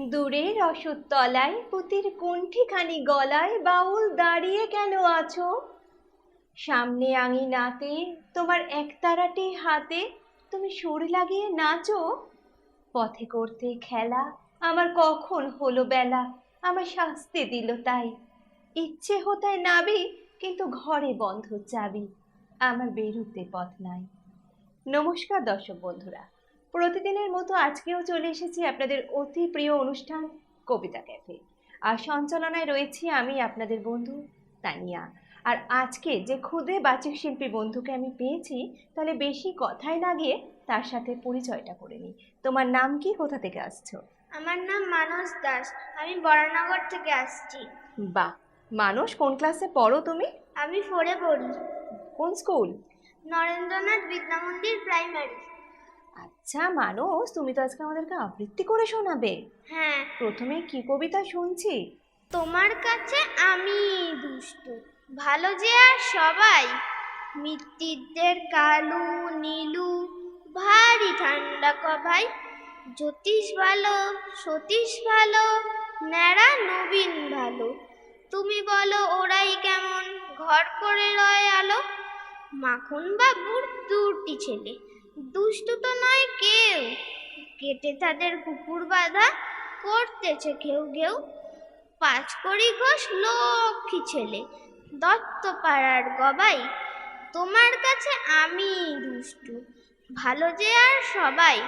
দূরে রসদ তলায় পুতির কুণ্ঠিখানি গলায় বাউল দাঁড়িয়ে কেন আছো? সামনে আঙিনাতে তোমার একতারাটি হাতে তুমি সুর লাগিয়ে নাচো? পথে করতে খেলা আমার কখন হলো বেলা? আমার শাস্তি দিল তাই। ইচ্ছে হতায় নাবি, কিন্তু ঘরে বন্ধ চাবি। আমার বেরুতে পথ নাই। নমস্কার দর্শক বন্ধুরা। প্রতিদিনের মতো আজকেও চলে এসেছি আপনাদের অতি প্রিয় অনুষ্ঠান কবিতা ক্যাফে। আর সঞ্চালনায় রয়েছি আমি আপনাদের বন্ধু তানিয়া। আর আজকে যে ক্ষুদে বাচিক শিল্পী বন্ধুকে আমি পেয়েছি তাহলে বেশি কথায় না গিয়ে তার সাথে পরিচয়টা করে নিই। তোমার নাম কি? কোথা থেকে আসছো? আমার নাম মানস দাস। আমি বরানগর থেকে আসছি। বাহ! মানুষ কোন ক্লাসে পড়ো তুমি? আমি ফোরে পড়ি। কোন স্কুল? নরেন্দ্রনাথ বিদ্যামন্দির প্রাইমারি। আচ্ছা মানুষ তুমি তো আজকে আমাদেরকে আবৃত্তি করে শোনাবে। হ্যাঁ। প্রথমে কি কবিতা শুনছি? তোমার কাছে আমি দুষ্টু ভালো যে আর সবাই। মিত্তিরদের কালু নীলু ভারী ঠান্ডা কভাই। জ্যোতিষ ভালো সতীশ ভালো ন্যাড়া নবীন ভালো। তুমি বলো ওরাই কেমন? ঘর করে রয় আলো। মাখন বাবুর দুটি ছেলে দুষ্টু তো নয় কেউ। কেটে তাদের কুকুর বাঁধা করতেছে ঘেউ ঘেউ পাঁচ কড়ি ঘোষ লক্ষ্মী ছেলে। দত্ত পাড়ার গবাই, তোমার কাছে আমি দুষ্টু। ভালো যে আর সবাই।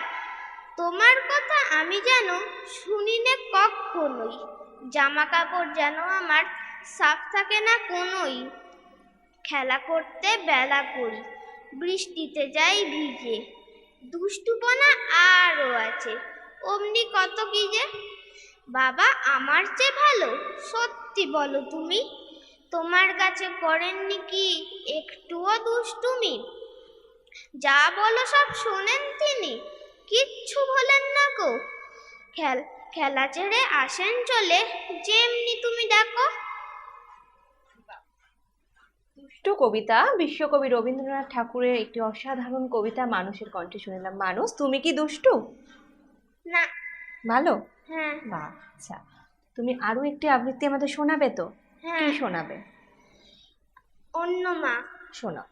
তোমার কথা আমি যেন শুনি নে কখনোই জামা কাপড় যেন আমার সাফ থাকে না কোনোই। খেলা করতে বেলা করি। বৃষ্টিতে যাই ভিজে। দুষ্টুপনা আরও আছে। অমনি কত কি যে? বাবা, আমার চেয়ে ভালো? সত্যি বলো তুমি, তোমার কাছে করেননি কি একটুও দুষ্টুমি? যা বলো সব শোনেন তিনি, কিচ্ছু বলেন না গো। খেল, খেলা ছেড়ে আসেন চলে, যেমনি তুমি ডাকো। দুষ্ট কবিতা বিশ্বকবি রবীন্দ্রনাথ ঠাকুরের একটি অসাধারণ কবিতা মানুষের কণ্ঠে শুনলাম। মানুষ তুমি কি দুষ্টু? না। ভালো? হ্যাঁ। আচ্ছা। তুমি আরও একটি আবৃত্তি আমাদের শোনাবে তো? কি হ্যাঁ শোনাবে? অন্য মা। শোনাও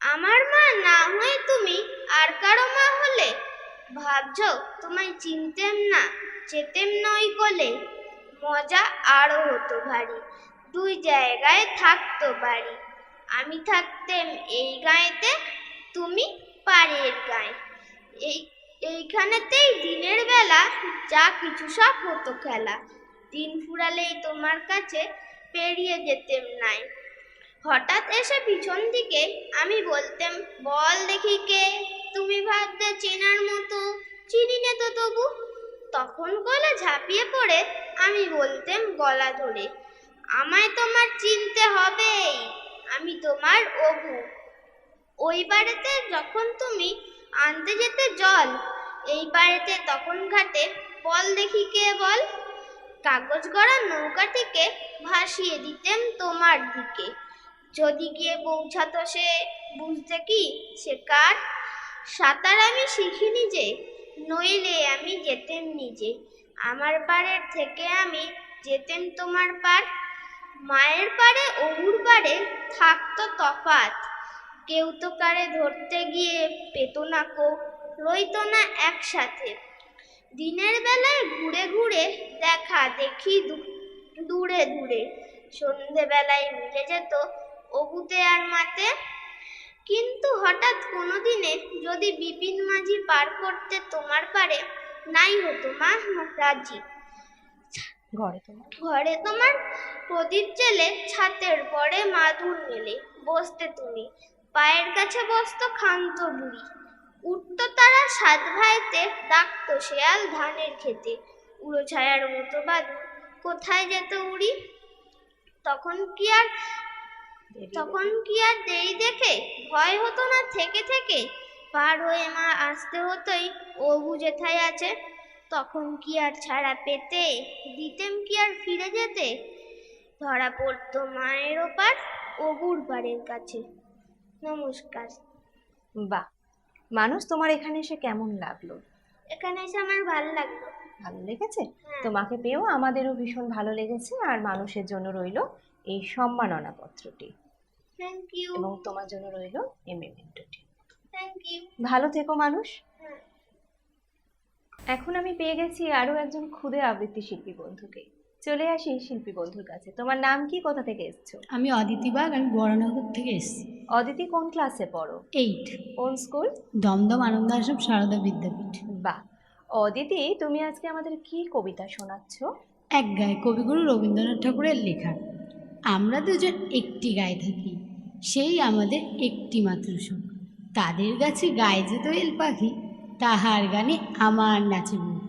আমার মা না হয়ে তুমি আর কারও মা হলে? ভাবছ তোমায় চিনতেম না চেতেম নই কোলে মজা আরও হতো ভারী। দুই জায়গায় থাকতো বাড়ি। আমি থাকতেম এই গাঁয়েতে, তুমি পাড়ের গায়ে। এই, এইখানেতেই দিনের বেলা যা কিছু সব হতো খেলা। দিন ফুরালেই তোমার কাছে পেরিয়ে যেতেম নাই। হঠাৎ এসে পিছন দিকে আমি বলতেম, বল দেখি কে? তুমি ভাবতে চেনার মতো। চিনি নে তো তবু। তখন গলা ঝাঁপিয়ে পড়ে, আমি বলতেম গলা ধরে। আমায় তোমার চিনতে হবেই আমি তোমার অবু। ওই বাড়িতে যখন তুমি আনতে যেতে জল, এই বাড়িতে তখন ঘাটে বল দেখি কে বল? কাগজ গড়া নৌকাটিকে ভাসিয়ে দিতেম তোমার দিকে। যদি গিয়ে পৌঁছাতো সে, বুঝতে কি সে কার? সাঁতার আমি শিখিনি যে, নইলে আমি যেতেম নিজে। আমার পাড়ের থেকে আমি যেতেম তোমার পার। মায়ের পাড়ে অহুর পারে থাকতো তফাত কেউ তো কারে ধরতে গিয়ে পেত না কো, রইতো না একসাথে। দিনের বেলায় ঘুরে ঘুরে দেখা, দেখি দূরে দূরে। সন্ধেবেলায় মিলে যেত অবুতে আর মাতে। কিন্তু হঠাৎ কোনো দিনে যদি বিপিন মাঝি পার করতে তোমার পারে, নাই হতো মা রাজি। ঘরে তোমার? ঘরে তোমার প্রদীপ জেলে ছাতের পরে মাদুর মেলে বসতে তুমি। পায়ের কাছে বসতো ক্ষান্ত বুড়ি। উঠতো তারা সাত ভাইতে ডাকতো শেয়াল ধানের খেতে উড়ো ছায়ার মতো বাদু কোথায় যেত উড়ি? তখন কি আর তখন কি আর দেরি দেখে? ভয় হতো না থেকে থেকে? পার হয়ে মা আসতে হতোই ও বুঝেথায় আছে। তখন কি আর ছাড়া পেতে? দিতেম কি আর ফিরে যেতে? ধরা পড়তো মায়ের ওপার অবুর পাড়ের কাছে। নমস্কার। বাহ মানুষ তোমার এখানে এসে কেমন লাগল? এখানে এসে আমার ভালো লাগল। ভালো লেগেছে? হ্যাঁ। তোমাকে পেয়েও আমাদেরও ভীষণ ভালো লেগেছে আর মানুষের জন্য রইল এই সম্মাননা পত্রটি থ্যাংক ইউ এবং তোমার জন্য রইল এই মেমেন্টোটি থ্যাংক ইউ ভালো থেকো মানুষ। এখন আমি পেয়ে গেছি আরও একজন ক্ষুদে আবৃত্তি শিল্পী বন্ধুকে। চলে আসি শিল্পী বন্ধুর কাছে। তোমার নাম কি? কোথা থেকে এসছো? আমি অদিতি বাগ আমি বরানগর থেকে এসেছি। অদিতি কোন ক্লাসে পড়ো? এইট কোন স্কুল? দমদম আনন্দ আশ্রম সারদা বিদ্যাপীঠ। বাহ। অদিতি তুমি আজকে আমাদের কি কবিতা শোনাচ্ছ? এক গায়ে কবিগুরু রবীন্দ্রনাথ ঠাকুরের লেখা। আমরা দুজন একটি গায়ে থাকি সেই আমাদের একটি মাত্র সুখ তাদের গাছে গায়ে যে এল পাখি তাহার গানে আমার নাচে বুক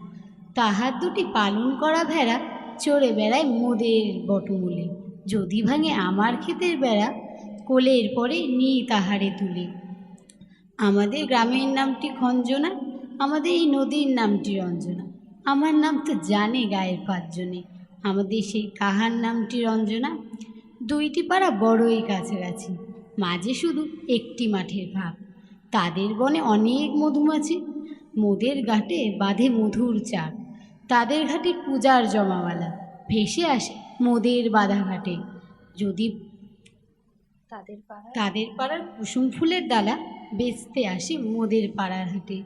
তাহার দুটি পালন করা ভেড়া চড়ে বেড়ায় মোদের বটমূলে। যদি ভাঙে আমার ক্ষেতের বেড়া, কোলের পরে নিই তাহারে তুলে। আমাদের গ্রামের নামটি খঞ্জনা, আমাদের এই নদীর নামটি রঞ্জনা। আমার নাম তো জানে গায়ের পাঁচজনে। আমাদের সেই তাহার নামটি রঞ্জনা। দুইটি পাড়া বড়ই কাছাকাছি। মাঝে শুধু একটি মাঠের ভাগ। তাদের বনে অনেক মধুমাছি মোদের ঘাটে বাঁধে মধুর চাক তাদের ঘাটে পূজার জমাওয়ালা ভেসে আসে মোদের বাধা ঘাটে যদি তাদের পাড়ায় তাদের পাড়ার কুসুম ফুলের ডালা বেচতে আসে মোদের পাড়ার হাটে।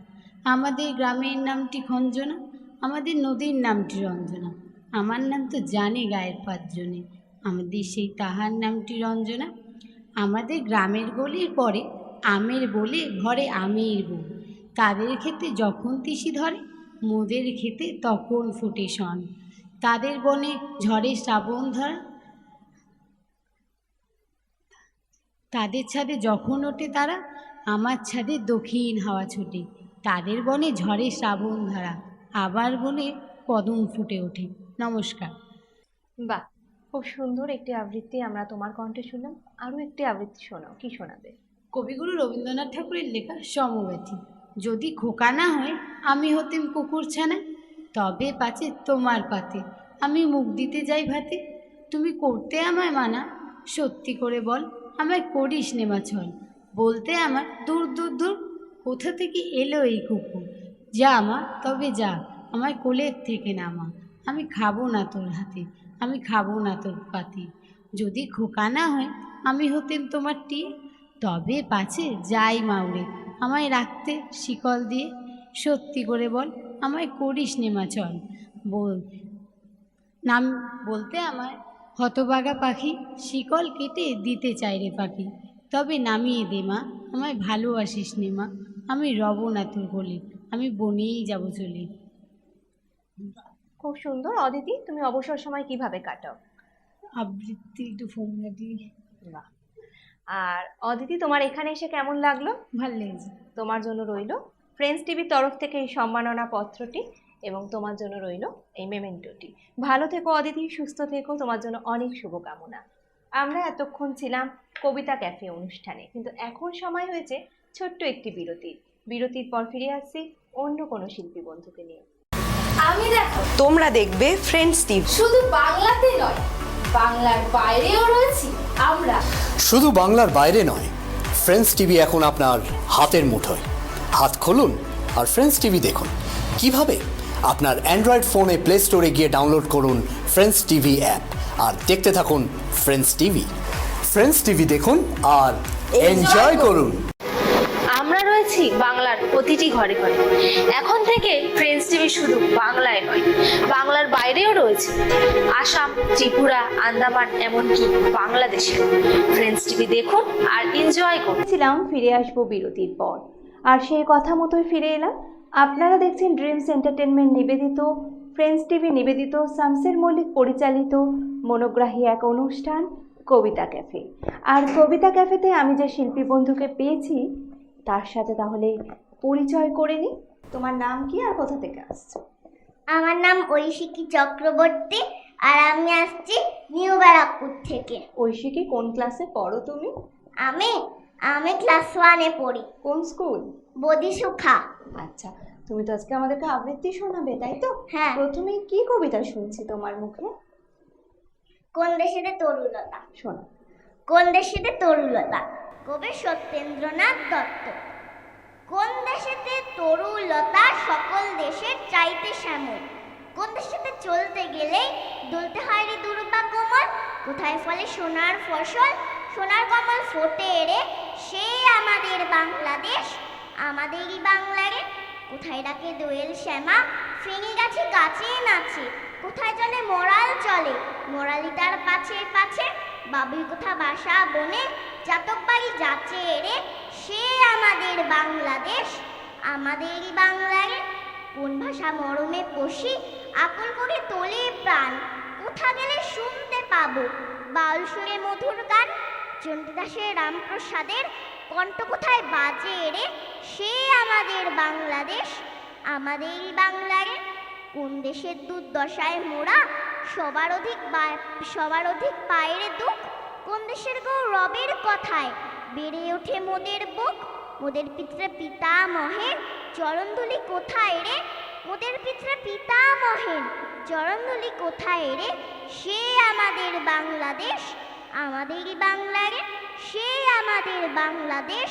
আমাদের গ্রামের নামটি খঞ্জনা আমাদের নদীর নামটি রঞ্জনা। আমার নাম তো জানে গায়ের পাঁচজনে আমাদের সেই তাহার নামটি রঞ্জনা। আমাদের গ্রামের গলির পরে আমের বলে ঘরে আমের বউ। তাদের ক্ষেতে যখন তিসি ধরে মোদের খেতে তখন ফোটে শন। তাদের বনে ঝড়ে শ্রাবণ ধরা। তাদের ছাদে যখন ওঠে তারা আমার ছাদে দক্ষিণ হাওয়া ছোটে। তাদের বনে ঝড়ে শ্রাবণ ধারা। আবার বনে কদম ফুটে ওঠে। নমস্কার। বাহ খুব সুন্দর একটি আবৃত্তি আমরা তোমার কণ্ঠে শুনলাম। আরও একটি আবৃত্তি শোনাও কি শোনাবে? কবিগুরু রবীন্দ্রনাথ ঠাকুরের লেখা সমব্যথী। যদি খোকা না হয়, আমি হতেম কুকুর ছানা। তবে পাচে তোমার পাতে, আমি মুখ দিতে যাই ভাতে। তুমি করতে আমায় মানা, সত্যি করে বল, আমায় করিস নেমা ছল বলতে আমার, দূর দূর দূর, কোথা থেকে এলো এই কুকুর? যা মা, তবে যা, আমায় কোলের থেকে নামা। আমি খাব না তোর হাতে, আমি খাব না তোর পাতে। যদি খোকা না হয়, আমি হতেম তোমার টিয়ে। তবে পাছে যাই মাউরে আমায় রাখতে শিকল দিয়ে সত্যি করে বল আমায় করিস নেমা চল। বল। নাম বলতে আমায় হতবাগা পাখি শিকল কেটে দিতে চাই রে পাখি। তবে নামিয়ে দে মা আমায় ভালোবাসিস নে মা আমি রব না তোর বলে আমি বনেই যাব চলে। খুব সুন্দর অদিতি তুমি অবসর সময় কীভাবে কাটাও? আবৃত্তি একটু ফোন দিয়ে। আর অদিতি তোমার এখানে এসে কেমন লাগল? ভালো লেগেছে। তোমার জন্য রইল ফ্রেন্ডস টিভির তরফ থেকে এই সম্মাননা পত্রটি এবং তোমার জন্য রইল এই মেমেন্টোটি ভালো থেকো অদিতি সুস্থ থেকো তোমার জন্য অনেক শুভকামনা। আমরা এতক্ষণ ছিলাম কবিতা ক্যাফে অনুষ্ঠানে কিন্তু এখন সময় হয়েছে ছোট্ট একটি বিরতির বিরতির পর ফিরে আসছি অন্য কোনো শিল্পী বন্ধুকে নিয়ে। আমি দেখো। তোমরা দেখবে ফ্রেন্ডস টিভি শুধু বাংলাতে নয় বাংলার বাইরেও রয়েছি আমরা। শুধু বাংলার বাইরে নয় ফ্রেন্ডস টিভি এখন আপনার হাতের মুঠোয়। হাত খুলুন আর ফ্রেন্ডস টিভি দেখুন। কীভাবে? আপনার অ্যান্ড্রয়েড ফোনে প্লে স্টোরে গিয়ে ডাউনলোড করুন ফ্রেন্ডস টিভি অ্যাপ আর দেখতে থাকুন ফ্রেন্ডস টিভি ফ্রেন্ডস টিভি দেখুন আর এনজয় করুন। আমরা রয়েছি বাংলার প্রতিটি ঘরে ঘরে। এখন থেকে ফ্রেন্ডস টিভি শুধু বাংলায় নয়, বাংলার বাইরেও রয়েছে। আসাম, ত্রিপুরা, আন্দামান, এমনকি বাংলাদেশে। ফ্রেন্ডস টিভি দেখুন আর এনজয় করুন। ছিলাম ফিরে আসব বিরতির পর। আর সেই কথা মতোই ফিরে এলাম। আপনারা দেখছেন ড্রিমস এন্টারটেনমেন্ট নিবেদিত ফ্রেন্ডস টিভি নিবেদিত, শামসের মল্লিক পরিচালিত, মনোগ্রাহী এক অনুষ্ঠান, কবিতা ক্যাফে। আর কবিতা ক্যাফেতে আমি যে শিল্পী বন্ধুকে পেয়েছি, তার সাথে তাহলে পরিচয় করে নিই তোমার নাম কি আর কোথা থেকে আসছো? আমার নাম ঐশিকী চক্রবর্তী আর আমি আসছি নিউ ব্যারাকপুর থেকে। ঐশিকি কোন ক্লাসে পড়ো তুমি? আমি আমি ক্লাস ওয়ানে পড়ি। কোন স্কুল বদিসুখা আচ্ছা তুমি তো আজকে আমাদেরকে আবৃত্তি শোনাবে তাই তো? হ্যাঁ। প্রথমেই কি কবিতা শুনছি তোমার মুখে? কোন দেশেতে তরুলতা? শোনো। কোন দেশেতে তরুলতা? কবি সত্যেন্দ্রনাথ দত্ত। কোন দেশেতে তরুলতা সকল দেশের চাইতে শ্যামল? কোন দেশেতে চলতে গেলেই দুলতে হয় রে দুর্বা কোমল? কোথায় ফলে সোনার ফসল? সোনার কমল ফোটে রে। সে আমাদের বাংলাদেশ, আমাদেরই বাংলারে কোথায় ডাকে দোয়েল শ্যামা? ফেনি গাছে গাছে নাচে। কোথায় চলে মরাল চলে? মরালি তার পাছে পাছে। বাবুই কোথা বাসা বনে? জাতক বাড়ি যাচ্ছে রে। সে আমাদের বাংলাদেশ, আমাদেরই বাংলারে কোন ভাষা মরমে পশি আকল করে তোলে প্রাণ। কোথা গেলে শুনতে পাবো? বাউল সুরে মধুর গান। চণ্ডীদাসের রামপ্রসাদের কণ্ঠ কোথায় বাজে রে? সে আমাদের বাংলাদেশ, আমাদেরই বাংলারে কোন দেশের দুর্দশায় মোড়া সবার অধিক সবার অধিক পায়ের দুঃখ? কোন দেশের গৌরবের কথায়? বেড়ে ওঠে মোদের বুক। মোদের পিতরে পিতামহের চরণধুলি কোথায় রে? মোদের পিতরে পিতামহের চরণধুলি কোথায় রে? সে আমাদের বাংলাদেশ আমাদেরই বাংলারে সে আমাদের বাংলাদেশ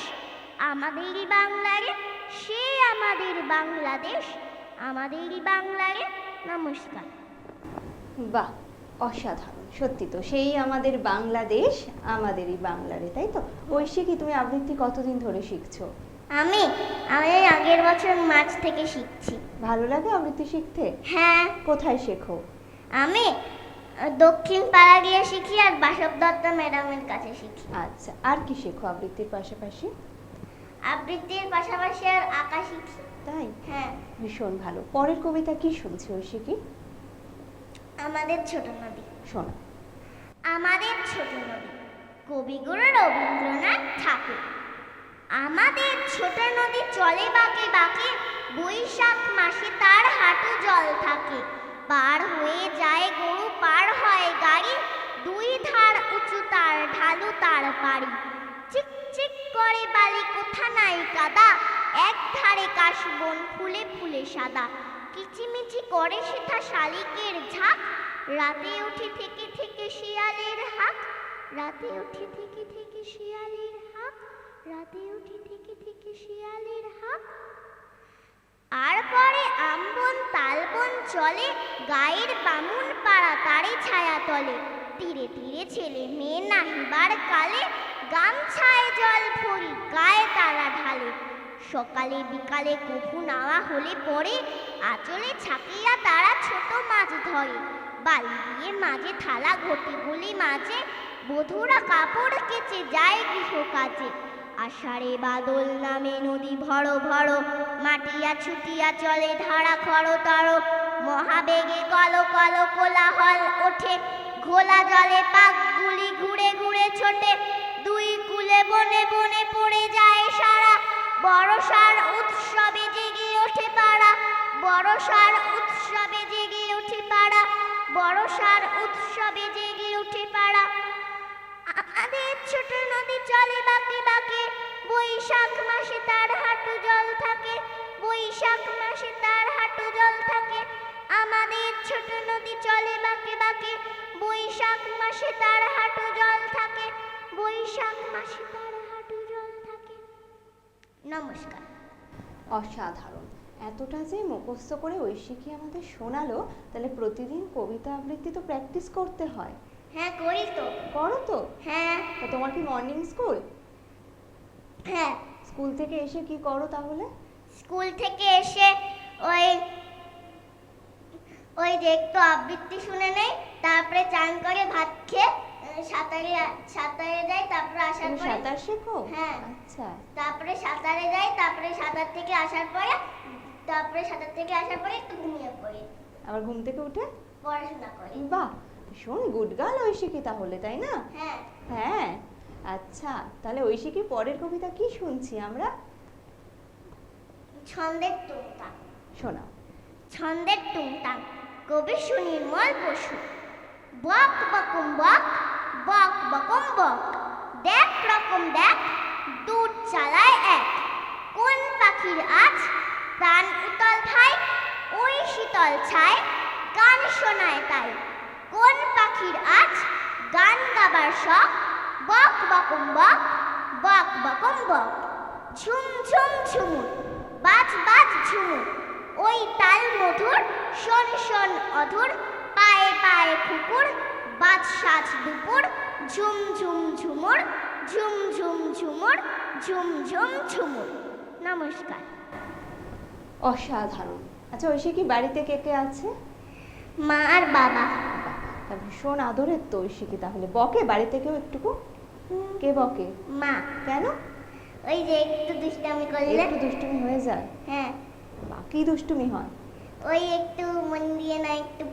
আমাদেরই বাংলারে সে আমাদের বাংলাদেশ আমাদেরই বাংলারে নমস্কার। বাহ অসাধারণ সত্যি তো। সেই আমাদের বাংলাদেশ আমাদেরই বাংলারে তাই তো? ঐশী তুমি আবৃত্তি কতদিন ধরে শিখছো? আমি? আমি আগের বছর মার্চ থেকে শিখছি। ভালো লাগে আবৃত্তি শিখতে? হ্যাঁ। কোথায় শেখো? আমি দক্ষিণ পাড়া গিয়ে শিখি আর বাসব দত্ত ম্যাডামের কাছে শিখি। আচ্ছা আর কি শেখো আবৃত্তির পাশাপাশি? আবৃত্তির পাশাপাশি আর আঁকা শিখি। তাই? হ্যাঁ। ভীষণ ভালো। পরের কবিতা কি শুনছি ঐশী কি আমাদের ছোট নদী। শোনা। আমাদের ছোট নদী কবিগুরু রবীন্দ্রনাথ ঠাকুর। আমাদের ছোট নদী চলে বাঁকে বাঁকে বৈশাখ মাসে তার হাঁটু জল থাকে। পার হয়ে যায় গরু পার হয় গাড়ি দুই ধার উঁচু তার ঢালু তার পাড়ি চিক চিক করে বালি কোথা নাই কাদা এক ধারে কাশবন ফুলে ফুলে সাদা। কিচিমিচি করে সেটা শালিকের ঝাঁক। রাতে উঠে থেকে থেকে শিয়ালের হাক। রাতে উঠে থেকে থেকে শিয়ালের হাক। রাতে উঠে থেকে থেকে শিয়ালের হাক। আর পরে আমবন তালবন চলে, গায়ের বামুন পাড়া তারে ছায়া তলে। তীরে তীরে ছেলে মেয়ে নাহিবার কালে, গামছায় জল ভরি গায়ে তারা ঢালে। সকালে বিকালে কফু নাওয়া হলে পরে আঁচলে ছাকিয়া তারা ছোট মাছ ধরে। বালি দিয়ে মাঝে থালা, ঘটি গুলি মাঝে। বধুরা কাপড় কেচে যায় গৃহ কাজে আষাঢ়ে বাদল নামে নদী ভড় ভড় মাটিয়া ছুটিয়া চলে ধারা খড় তর। মহাবেগে কল কল কোলাহল ওঠে। ঘোলা জলে পাকগুলি ঘুরে ঘুরে ছোটে। দুই কুলে বনে বনে পড়ে যায় সারা। বড়সার উৎসবে জেগে ওঠে পাড়া। বড়সার উৎসবে জেগে উঠে পাড়া, বড়সার উৎসবে জেগে উঠে পাড়া। আমাদের ছোট নদী চলে বাঁকে বাঁকে, বৈশাখ মাসে তার হাঁটু জল থাকে, বৈশাখ মাসে তার হাঁটু জল থাকে। আমাদের ছোট নদী চলে বাঁকে বাঁকে, বৈশাখ মাসে তার হাঁটু জল থাকে, বৈশাখ মাসে তার হাঁটু জল থাকে। নমস্কার। অসাধারণ। এতটা যে মুখস্থ করে ঐশী কি আমাদের শোনালো তাহলে প্রতিদিন কবিতা আবৃত্তি তো প্র্যাকটিস করতে হয়। হ্যাঁ করি তো। করো তো? হ্যাঁ। তা তোমার কি মর্নিং স্কুল হ্যাঁ। স্কুল থেকে এসে কি করো তাহলে? স্কুল থেকে এসে ওই ওই দেখতো আবৃত্তি শুনে নেই তারপরে চান করে ভাত খেয়ে সাঁতারে সাঁতারে যাই তারপরে আসার পরে সাঁতার শেখো? হ্যাঁ। আচ্ছা। তারপরে সাঁতারে যাই তারপরে সাঁতার থেকে আসার পরে তারপরে সাঁতার থেকে আসার পরে একটু ঘুমিয়ে পড়ি। আবার ঘুম থেকে উঠে? পড়াশোনা করি। বাহ! ভীষণ গুড গার্ল ঐশী কি তাহলে তাই না? হ্যাঁ। হ্যাঁ আচ্ছা তাহলে ঐশী কি পরের কবিতা কি শুনছি আমরা? ছন্দের টুংটাং। শোনাও। ছন্দের টুংটাং কবি সুনির্মল বসু। বক বকুম বক বক বকুম বক। দেখ রকম দেখ দুধ চালায় এক। কোন পাখির আজ প্রাণ উতল ভাই ওই শীতল ছায় গান শোনায় তাই। কোন পাখির আজ গান গাবার শখ? বক বকুম বক বক বকুম বক। ঝুম ঝুম ঝুমুর, বাজ বাজ ঝুমুর। ওই তাল মধুর, শোন শোন অধুর। পায়ে পায়ে কুকুর, বাজ সাজ দুপুর। ঝুম ঝুম ঝুমুর, ঝুম ঝুম ঝুমুর, ঝুম ঝুম ঝুমুর। নমস্কার। অসাধারণ। আচ্ছা ঐশী কি বাড়িতে কে কে আছে? মা আর বাবা। তা ভীষণ আদরের তো ঐশীকে তাহলে। বকে বাড়িতে কেউ একটুকু? কে বকে? মা। কেন? ওই যে একটু দুষ্টামি করলে। একটু দুষ্টুমি হয়ে যায়? হ্যাঁ। বাকি দুষ্টুমি হয়? ওই একটু মন দিয়ে না একটু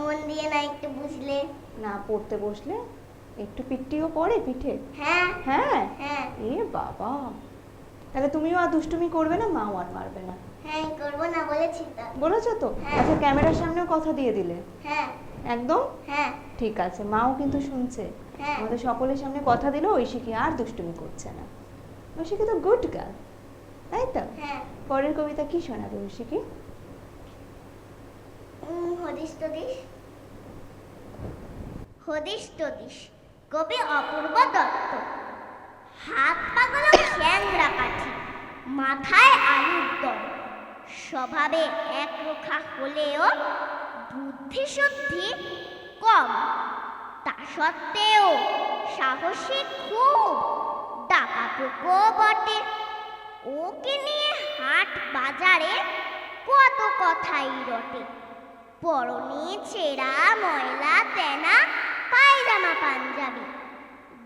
মন দিয়ে না একটু বুঝলে। না পড়তে বসলে? একটু পিঠটিও পড়ে পিঠে? হ্যাঁ। হ্যাঁ? হ্যাঁ। এ বাবা। তাহলে তুমিও আর দুষ্টুমি করবে না মাও আর মারবে না। হ্যাঁ করব না বলেছি তো। বলেছ তো? হ্যাঁ। আচ্ছা ক্যামেরার সামনেও কথা দিয়ে দিলে। হ্যাঁ। একদম? হ্যাঁ। ঠিক আছে মাও কিন্তু শুনছে। হ্যাঁ। আমাদের সকলের সামনে কথা দিল ঐশীকে আর দুষ্টুমি করছে না। ঐশীকে তো গুড গার্ল তাই তো? হ্যাঁ। পরের কবিতা কি শোনাবে ঐশীকে? উম, হদিস তদিস হদিস তদিস কবি অপূর্ব দত্ত। হাত পাগল চ্যাংরা কাঠি মাথায় আলুর দম। স্বভাবে একরোখা হলেও বুদ্ধি শুদ্ধি কম। তা সত্ত্বেও সাহসী খুব। ডাকাতুকো বটে। ওকে নিয়ে হাট বাজারে কত কথাই রটে। পরনে ছেঁড়া, ময়লা, তেনা, পায়জামা, পাঞ্জাবি।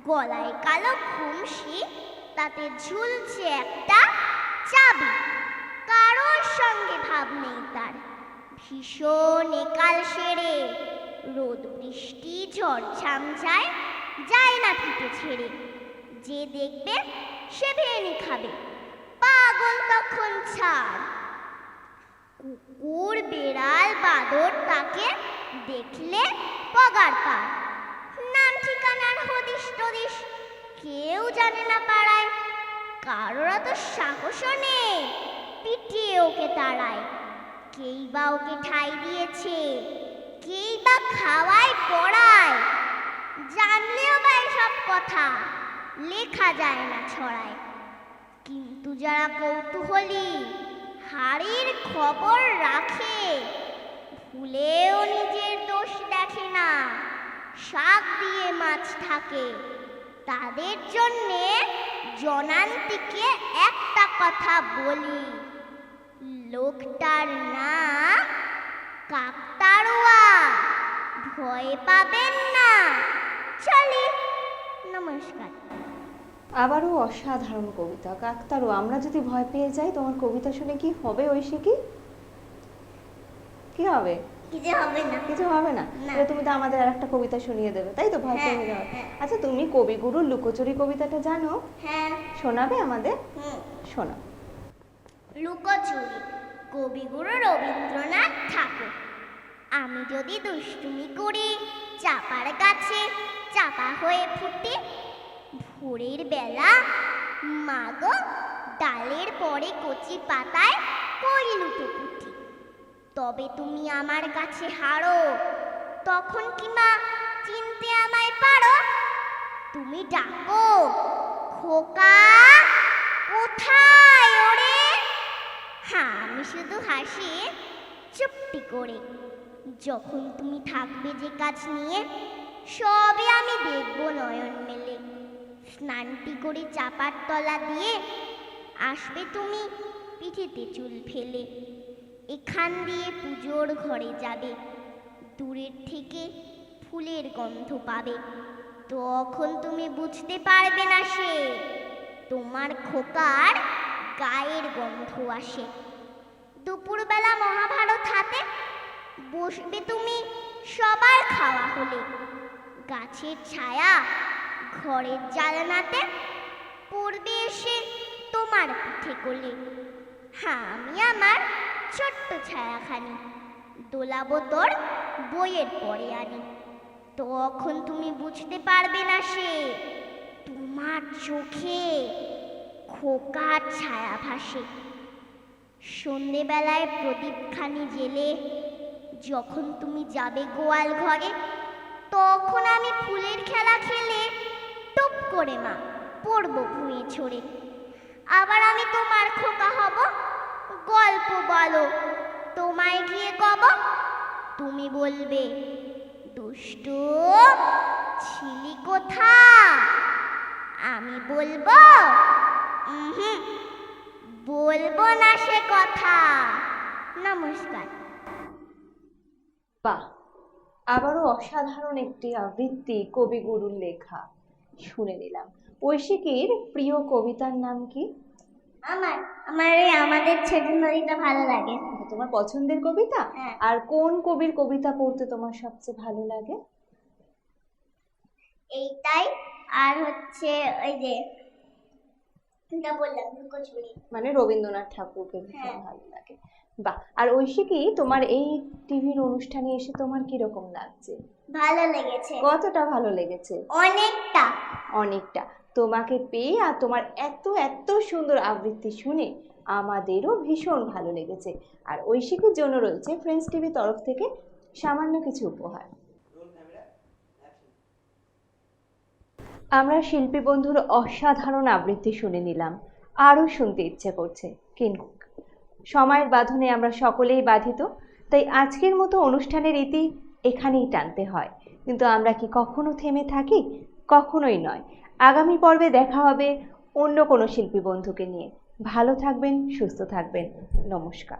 গলায় কালো খুমসি তাতে ঝুলছে একটা চাবি। কারোর সঙ্গে ভাব নেই তার। ভীষণ একাল সেরে রোদ, বৃষ্টি, ঝড় ঝামঝায় যায় না ফিটে ছেড়ে, যে দেখবে সে ভেনি খাবে। পাগল তখন ছাড় কুকুর, বেড়াল, বাদর তাকে দেখলে পগার পার। নাম ঠিকানার হদিস টদিস কেউ জানে না পাড়ায়। কারোর তো সাহসও নেই। পিটিয়ে ওকে তাড়ায়। কেই বা ওকে ঠাই দিয়েছে, কেই বা খাওয়ায় পড়ায়। জানলেও বা সব কথা লেখা যায় না ছড়ায়। কিন্তু যারা কৌতূহলী, হাড়ির খবর রাখে, ভুলেও নিজের দোষ দেখে না। শাক দিয়ে মাছ থাকে, তাদের জন্যে জনান্তিকে একটা কথা বলি। লোকটার নাম কাকতাড়ুয়া। ভয় পাবেন না। চলি। নমস্কার। আবারও অসাধারণ কবিতা। কাকতারও আমরা যদি ভয় পেয়ে যাই তোমার কবিতা শুনে কি হবে ঐশী কি কি হবে? কিছু হবে না। কিছু হবে না। তাহলে তুমি তো আমাদের আর একটা কবিতা শুনিয়ে দেবে তাই তো? ভয় হ্যাঁ, পেয়ে যাওয়ার হ্যাঁ। আচ্ছা তুমি কবিগুরুর লুকোচুরি কবিতাটা জানো? হ্যাঁ। শোনাবে আমাদের? হুম। শোনা লুকোচুরি। কবিগুরু রবীন্দ্রনাথ ঠাকুর। আমি যদি দুষ্টুমি করি, চাপার কাছে চাপা হয়ে ফুটে, ভোরের বেলা মাগো ডালের পরে কচি পাতায় করি লুটোপুটি তবে তুমি আমার কাছে হারো, তখন কি মা চিনতে আমায় পারো? তুমি ডাকো, খোকা, কোথায় ওরে? হ্যাঁ আমি শুধু হাসি, চুপটি করে। যখন তুমি থাকবে যে কাজ নিয়ে সবে আমি দেখব নয়ন মেলে। স্নানটি করে চাপার তলা দিয়ে আসবে তুমি পিঠেতে চুল ফেলে। এখান দিয়ে পুজোর ঘরে যাবে। দূরের থেকে ফুলের গন্ধ পাবে। তখন তুমি বুঝতে পারবে না সে তোমার খোকার গায়ের গন্ধ আসে। দুপুরবেলা মহাভারত হাতে বসবে তুমি সবার খাওয়া হলে। গাছের ছায়া ঘরের জানালাতে পড়বে এসে তোমার পিঠে কোলে। হ্যাঁ আমি আমার ছোট্ট ছায়াখানি। দোলাবো তোর বইয়ের পরে আনি। তখন তুমি বুঝতে পারবে না সে তোমার চোখে খোকার ছায়া ভাসে। সন্ধেবেলায় প্রদীপখানি জেলে যখন তুমি যাবে গোয়াল ঘরে, তখন আমি ফুলের খেলা খেলে টুপ করে মা, পড়ব ভুঁয়ে ছড়ে। আবার আমি তোমার খোকা হব, গল্প বলো, তোমায় গিয়ে কব, তুমি বলবে, দুষ্টু, ছিলি কোথা? আমি বলব বলব না সে কথা। নমস্কার। বাহ আবারও অসাধারণ একটি আবৃত্তি কবিগুরুর লেখা শুনে নিলাম। ঐশিকীর প্রিয় কবিতার নাম কি? আমার আমার এই আমাদের ছোট নদীটা ভালো লাগে। তোমার পছন্দের কবিতা? হ্যাঁ। আর কোন কবির কবিতা পড়তে তোমার সবচেয়ে ভালো লাগে? এইটাই আর হচ্ছে ওই যে মানে রবীন্দ্রনাথ ঠাকুরকে ভীষণ হ্যাঁ। ভালো লাগে। বাহ আর ঐশী কি তোমার এই টিভির অনুষ্ঠানে এসে তোমার কীরকম লাগছে? ভালো লেগেছে। কতটা ভালো লেগেছে? অনেকটা। অনেকটা। তোমাকে পেয়ে আর তোমার এত এত সুন্দর আবৃত্তি শুনে আমাদেরও ভীষণ ভালো লেগেছে। আর ঐশিকের জন্য রয়েছে ফ্রেন্ডস টিভি তরফ থেকে সামান্য কিছু উপহার। আমরা শিল্পী বন্ধুর অসাধারণ আবৃত্তি শুনে নিলাম। আরও শুনতে ইচ্ছে করছে। কিন্তু সময়ের বাঁধনে আমরা সকলেই বাধিত, তাই আজকের মতো অনুষ্ঠানের ইতি এখানেই টানতে হয়। কিন্তু আমরা কি কখনো থেমে থাকি? কখনোই নয়। আগামী পর্বে দেখা হবে অন্য কোনো শিল্পী বন্ধুকে নিয়ে। ভালো থাকবেন, সুস্থ থাকবেন। নমস্কার।